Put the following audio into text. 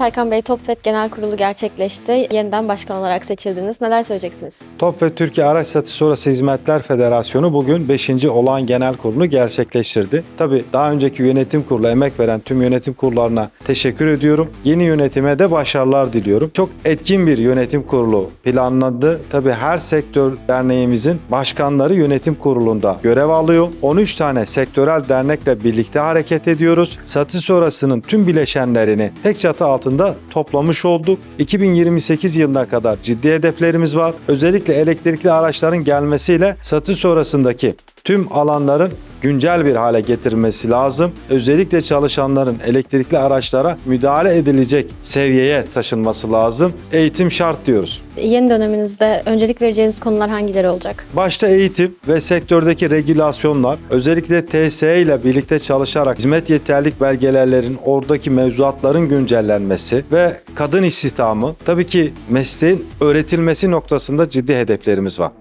Serkan Bey, TOPFET Genel Kurulu gerçekleşti. Yeniden başkan olarak seçildiniz. Neler söyleyeceksiniz? Top ve Türkiye Araç Satış Sonrası Hizmetler Federasyonu bugün 5. olağan genel kurulu gerçekleştirdi. Tabii daha önceki yönetim kurulu emek veren tüm yönetim kurullarına teşekkür ediyorum. Yeni yönetime de başarılar diliyorum. Çok etkin bir yönetim kurulu planlandı. Tabii her sektör derneğimizin başkanları yönetim kurulunda görev alıyor. 13 tane sektörel dernekle birlikte hareket ediyoruz. Satış sonrasının tüm bileşenlerini tek çatı altında toplamış olduk. 2028 yılına kadar ciddi hedeflerimiz var. Özellikle elektrikli araçların gelmesiyle satış sonrasındaki tüm alanların güncel bir hale getirilmesi lazım. Özellikle çalışanların elektrikli araçlara müdahale edilecek seviyeye taşınması lazım. Eğitim şart diyoruz. Yeni döneminizde öncelik vereceğiniz konular hangileri olacak? Başta eğitim ve sektördeki regülasyonlar, özellikle TSE ile birlikte çalışarak hizmet yeterlik belgelerlerin oradaki mevzuatların güncellenmesi ve kadın istihdamı, tabii ki mesleğin öğretilmesi noktasında ciddi hedeflerimiz var.